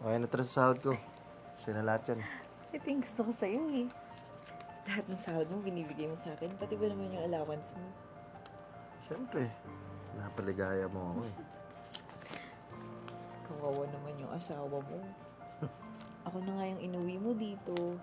Okay na tara sa sahod ko. Kasi na lahat yan. Ito yung gusto ko sa'yo eh. Lahat ng sahod mo binibigay mo sa akin, pati ba naman yung allowance mo? Siyempre, napaligaya mo ako eh. Kawawa naman yung asawa mo. Ako na nga yung inuwi mo dito.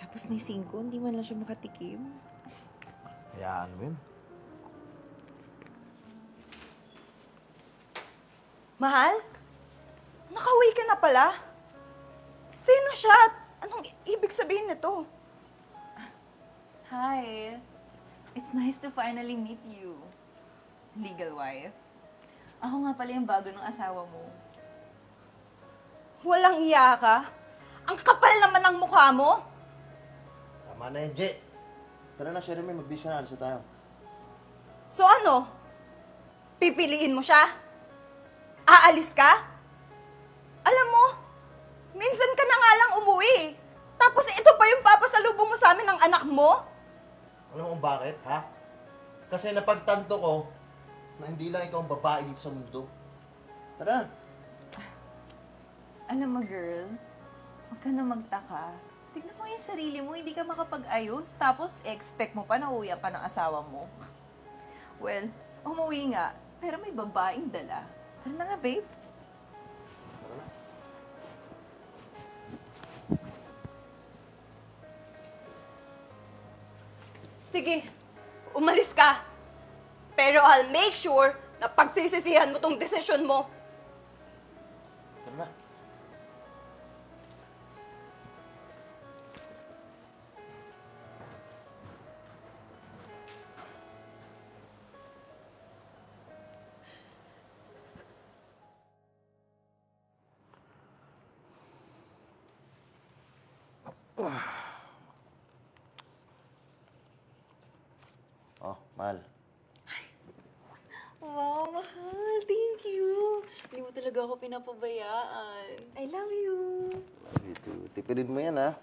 Tapos ni Cinco, hindi man lang siya makatikim. Hayaan mo yun. Mahal? Nakauwi ka na pala? Sino siya? at Anong ibig sabihin nito? Hi! It's nice to finally meet you, legal wife. Ako nga pala yung bago ng asawa mo. Walang iya ka? Ang kapal naman ng mukha mo? Tama na yun, Jay. Tara na, Jeremy. Mag-bis ka na. Alis na tayo. So ano? Pipiliin mo siya? Aalis ka? Alam mo, minsan ka na nga lang umuwi. Tapos ito pa yung papasalubong mo sa amin ng anak mo? Alam mo kung bakit, ha? Kasi napagtanto ko na hindi lang ikaw ang babae dito sa mundo. Tara. Alam mo, girl, huwag ka na magtaka. Tignan mo yung sarili mo, hindi ka makapag-ayos, tapos expect mo pa na uwi pa ng asawa mo. Well, umuwi nga, pero may babaeng dala. Tara na nga, babe. Sige, umalis ka. Pero I'll make sure na pagsisisihan mo tong desisyon mo. Tara na. Oh, mahal. Wow, mahal. Thank you. Hindi mo talaga ako pinapabayaan. I love you. Ito, tipirin mo yan, ha?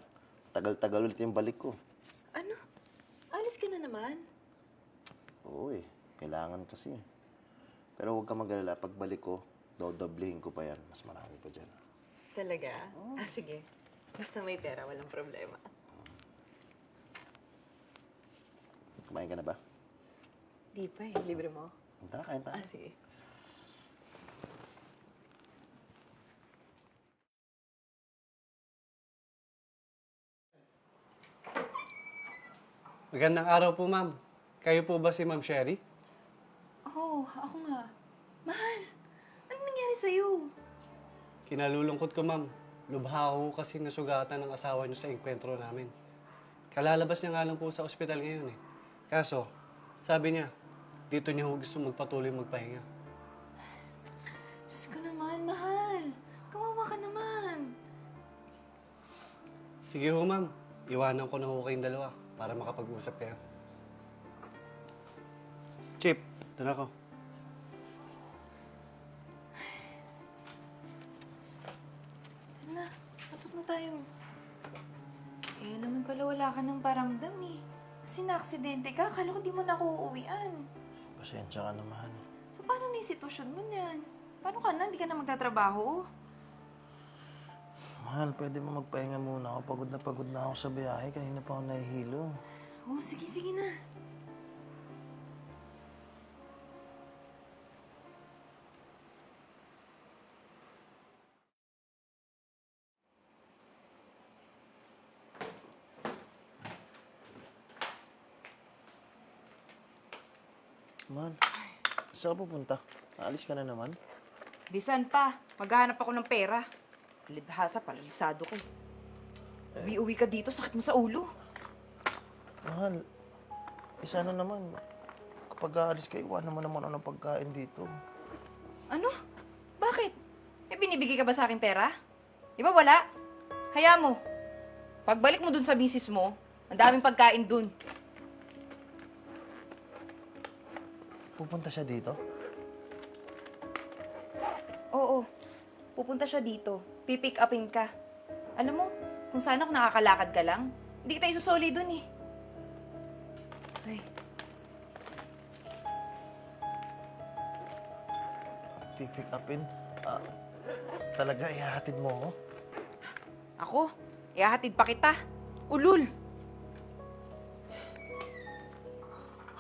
Tagal-tagal ulit yung balik ko. Ano? Alis ka na naman? Oo eh, kailangan kasi. Pero huwag ka mag-alala, pagbalik ko, dodoblihin ko pa yan. Mas marami pa dyan. Talaga? Ah, sige. Basta may pera, walang problema. Kumain ka na ba? Di pa eh. Libre mo? Tara, kain tayo. Ah, sige. Magandang araw po, ma'am. Kayo po ba si Ma'am Sherry? Oh, ako nga. Mahal, ano nangyari sa'yo? Kinalulungkot ko, ma'am. Lubha ako kasi nasugatan ng asawa niyo sa enkwentro namin. Kalalabas niya nga lang po sa ospital ngayon eh. Kaso, sabi niya, dito niya ho gusto magpatuloy magpahinga. Diyos ko naman, mahal. Kawawa ka naman. Sige ho, ma'am. Iwanan ko na ho kayong dalawa para makapag-usap kayo. Chip, na ako. Tara na, pasok na tayo. Kaya naman pala wala ka ng paramdam eh. Kasi na-aksidente ka, akala ko di mo na ako uuwian. Pasensya ka na, mahal. So paano na yung sitwasyon mo niyan? Paano ka na? Hindi ka na magtatrabaho? Mahal, pwede mo magpahinga muna ako. Pagod na pagod na ako sa biyahe. Kanina pa ako nahihilo. Oh, sige, sige na. Mahal, saan ka pupunta? Aalis ka na naman? Di saan pa? Maghahanap ako ng pera. Libhasa, paralisado ko. Uwi-uwi ka dito, sakit mo sa ulo. Mahal, eh sana naman. Kapag aalis ka, iwanan mo naman ako ng pagkain dito. Ano? Bakit? May binibigay ka ba sa akin pera? Di ba wala? Haya mo. Pagbalik mo dun sa misis mo, ang daming pagkain dun. Pupunta siya dito? Oo. Pupunta siya dito. Pipick upin ka. Alam mo, kung sana kung nakakalakad ka lang, hindi tayo susoli dun eh. Ay, Pipick upin? Ah, Talaga, ihahatid mo ako? Ako, ihahatid pa kita. Ulul!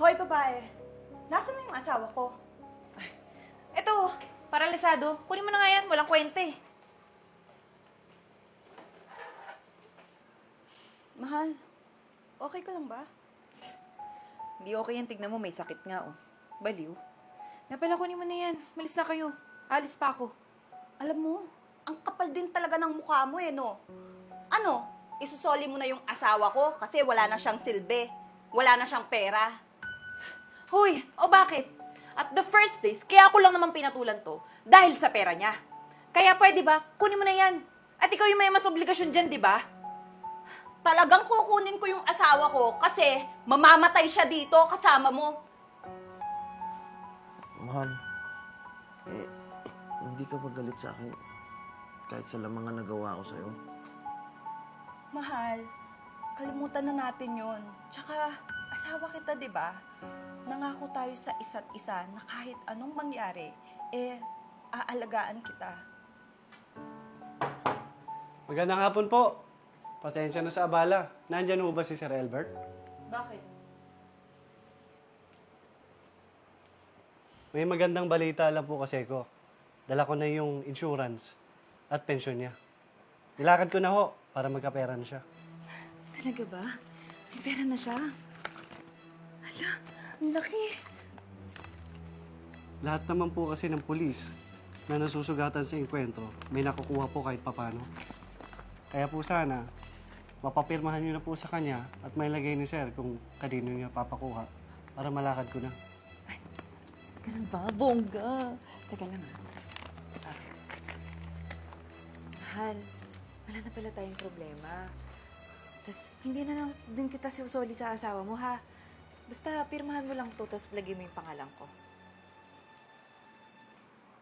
Hoy, babae. Yung asawa ko? Eto, paralisado. Kunin mo na nga yan. Walang kwenta eh. Mahal, okay ka lang ba? Hindi okay yan. Tignan mo, may sakit nga oh. Baliw. Napala kunin mo na yan. Malis na kayo. Alis pa ako. Alam mo, ang kapal din talaga ng mukha mo eh, no? Ano, isusoli mo na yung asawa ko kasi wala na siyang silbi. Wala na siyang pera. Hoy, o bakit? At the first place, kaya ako lang naman pinatulan to dahil sa pera niya. Kaya pwede ba, kunin mo na yan. At ikaw yung may mas obligasyon dyan, di ba? Talagang kukunin ko yung asawa ko kasi mamamatay siya dito kasama mo. Mahal, eh, hindi ka ba galit sa akin kahit sa lamang nga nagawa ko sa'yo? Mahal, kalimutan na natin yon. Tsaka, asawa kita, di ba? Nangako tayo sa isa't isa na kahit anong mangyari, eh, aalagaan kita. Magandang hapon po. Pasensya na sa abala. Nandyan ho ba si Sir Albert? Bakit? May magandang balita lang po kasi ko. Dala ko na yung insurance at pensyon niya. Nilakad ko na ho para magkapera na siya. Talaga ba? May pera na siya. Hala, ang laki. Lahat naman po kasi ng pulis na nasusugatan sa inkwentro, may nakukuha po kahit papano. Kaya po sana, mapapirmahan niyo na po sa kanya at may lagay ni Sir kung kanino niya papakuha para malakad ko na. Ganun ba? Bongga. Teka lang ah. Ah. Mahal, wala na pala tayong problema. Tapos, hindi na lang din kita susoli sa asawa mo, ha? Basta, pirmahan mo lang to, tapos lagay mo yung pangalan ko.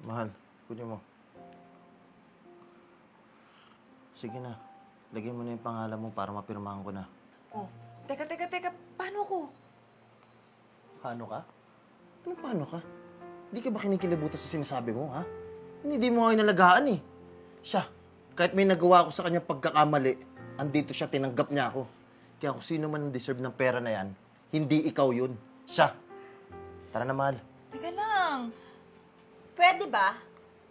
Mahal, kunin mo. Sige na, lagyan mo na yung pangalan mo para mapirmahan ko na. Oh, teka, teka, teka. Paano ko? Paano ka? Ano paano ka? Hindi ka ba kinikilabutan sa sinasabi mo, ha? Hindi mo nga inalagaan eh. Siya, kahit may nagawa ko sa kanya pagkakamali, andito siya, tinanggap niya ako. Kaya kung sino man ang deserve ng pera na yan, hindi ikaw yun. Siya. Tara na, mahal. Teka lang. Pwede ba?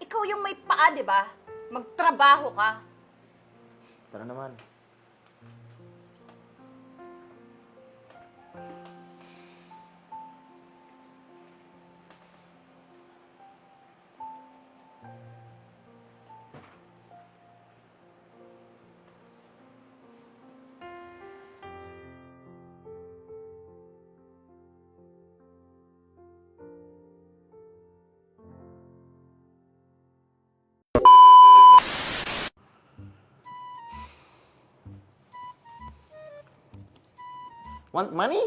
Ikaw yung may paa, di ba? Magtrabaho ka. Tara na, mahal. Want money?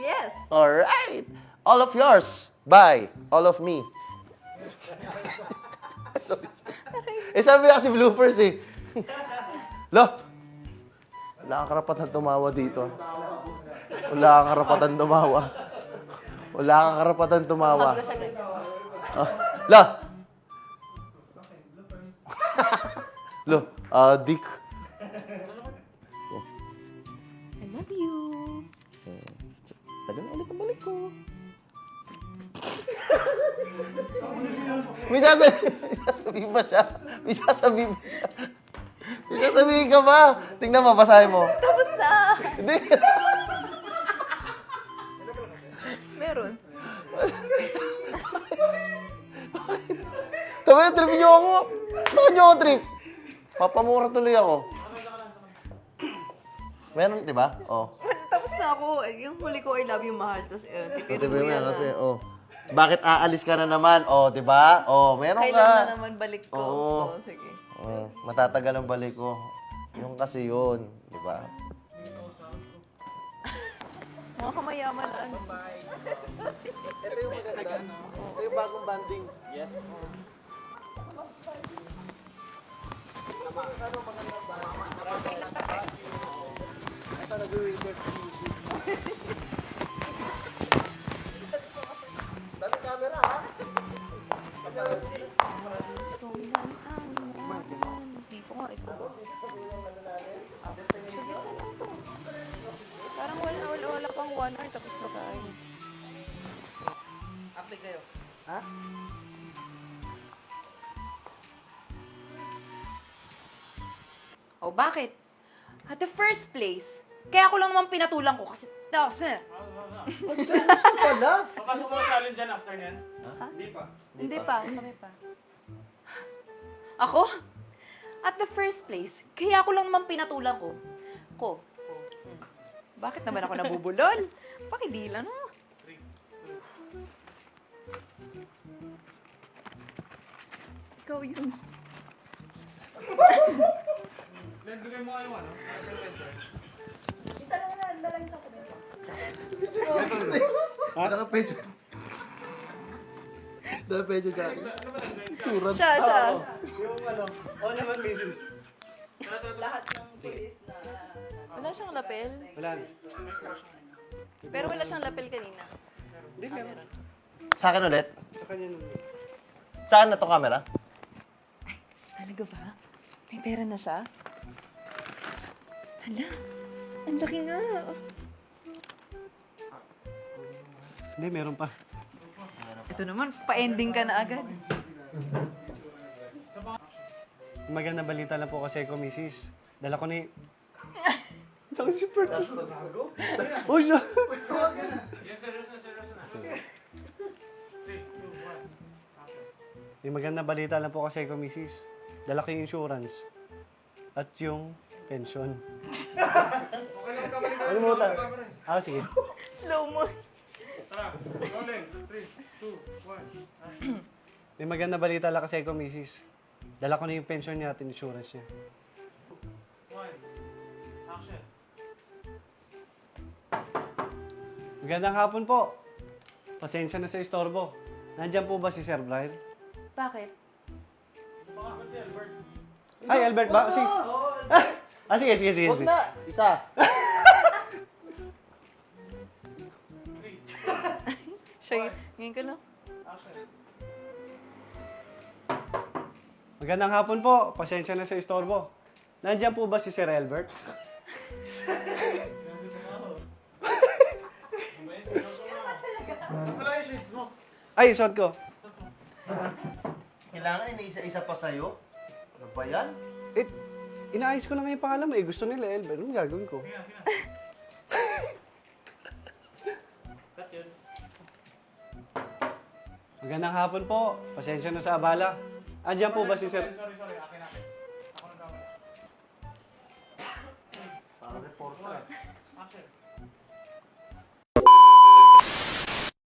Yes. All right. All of yours. Bye. All of me. eh, sabi kasi bloopers eh. Lo! Wala kang karapatan tumawa dito. Wala kang karapatan tumawa. Wala kang karapatan tumawa. Siya ganyan. Ah, la! Lo, ah, ko. may, sasabi, may sasabihin ba siya? May sasabihin ba siya? May sasabihin ka ba? Tingnan mo, basahin mo. Tapos na. Hindi. Meron. Sabi na, trip niyo ako. Bakit niyo ako trip? Papamura tuloy ako. Meron, di ba? Oh. Na ako. Yung huli ko, I love you, mahal. Tapos, uh, Ito ba yan? Kasi, oh. Bakit aalis ka na naman? Oh, di ba? Oh, meron ka. naman balik ko. Oo. sige. Oh, matatagal ang balik ko. Yung kasi yun, di ba? Mga kamayaman ano. Ito yung maganda. Ito yung bagong banding. Yes. Ito nag-reverse music. Dali camera ha? Hindi po nga to. Parang wala, wala, wala pang one hour tapos na tayo. Apply kayo. Ha? Oh, bakit? At the first place, kaya ako lang naman pinatulang ko kasi taos na. Wala. Papasok mo sa alin dyan after? Hindi pa. Hindi pa, kami pa. Ako? At the first place, kaya ako lang naman pinatulang ko. Ko. Hmm. Bakit naman ako nabubulol? Pakidila no? Ikaw yun. Len, bigay mo nga yung ano? Lang sasabihin ko. Naka-pecho. Naka-pecho nag Turan. Siya, siya. Yung ano, oh naman, Mrs. Lahat ng pulis na... Wala siyang lapel. Wala. Pero wala siyang lapel kanina. Hindi, meron. Sa akin ulit. Sa kanya nung... Saan na to camera? Talaga ba? May pera na siya? Hala, ang laki nga. Hindi, meron pa. Ito naman, pa-ending ka na agad. Maganda balita lang po kasi ko, Mrs. Dala ko ni... Dala ko si Pertas. Oh, siya. Yes, seryoso na, seryoso na. 3, 2, 1. May maganda balita lang po kasi ko, Mrs. Dala ko yung insurance. At yung pension. Ano mo ta? Ah, sige. Slow mo. Tara, rolling. 3, 2, 1. May maganda balita lang kasi ko, Mrs. Dala ko na yung pension niya at insurance niya. 1. Action. Magandang hapon po. Pasensya na sa istorbo. Nandyan po ba si Sir Brian? Bakit? Ay, Albert ba? Sige. Ah, sige, sige, sige. Huwag sige. na. Isa. Siya, ngayon ka lang. Magandang hapon po. Pasensya na sa istorbo. Nandyan po ba si Sir Albert? Wala yung shades mo. Ay, suot ko. Kailangan iniisa-isa pa sa'yo? Ano ba yan? Eh, inaayos ko na nga yung pangalan mo. Eh, gusto nila Albert. Anong gagawin ko? Sige na, sige na. Magandang hapon po. Pasensya na sa abala. Andyan po ba si Sir... Sorry, sorry. Akin, akin. Ako nagkamali. Para reporter.